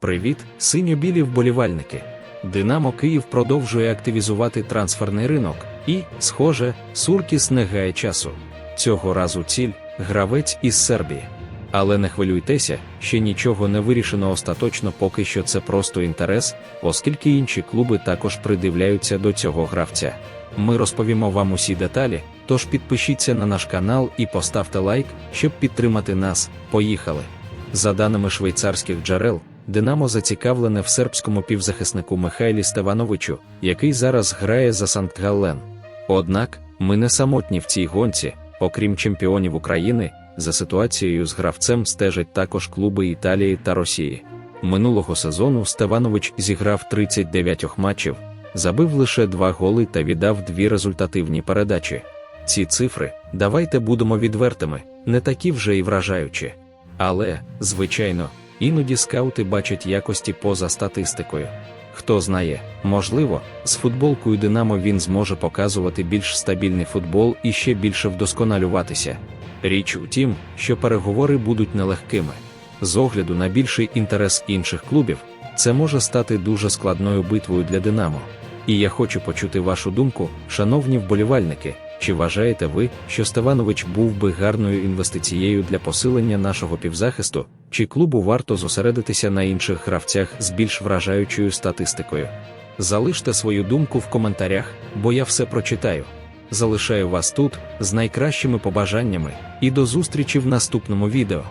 Привіт, синьо-білі вболівальники. Динамо Київ продовжує активізувати трансферний ринок, і, схоже, Суркіс не гає часу. Цього разу ціль гравець із Сербії. Але не хвилюйтеся, ще нічого не вирішено остаточно, поки що це просто інтерес, оскільки інші клуби також придивляються до цього гравця. Ми розповімо вам усі деталі, тож підпишіться на наш канал і поставте лайк, щоб підтримати нас. Поїхали! За даними швейцарських джерел, Динамо зацікавлене в сербському півзахиснику Михайлі Стевановичу, який зараз грає за Санкт-Галлен. Однак, ми не самотні в цій гонці, окрім чемпіонів України, за ситуацією з гравцем стежать також клуби Італії та Росії. Минулого сезону Стеванович зіграв 39 матчів, забив лише два голи та віддав дві результативні передачі. Ці цифри, давайте будемо відвертими, не такі вже й вражаючі. Але, звичайно, іноді скаути бачать якості поза статистикою. Хто знає, можливо, з футболкою Динамо він зможе показувати більш стабільний футбол і ще більше вдосконалюватися. Річ у тім, що переговори будуть нелегкими. З огляду на більший інтерес інших клубів, це може стати дуже складною битвою для Динамо. І я хочу почути вашу думку, шановні вболівальники. Чи вважаєте ви, що Стеванович був би гарною інвестицією для посилення нашого півзахисту, чи клубу варто зосередитися на інших гравцях з більш вражаючою статистикою? Залиште свою думку в коментарях, бо я все прочитаю. Залишаю вас тут з найкращими побажаннями і до зустрічі в наступному відео.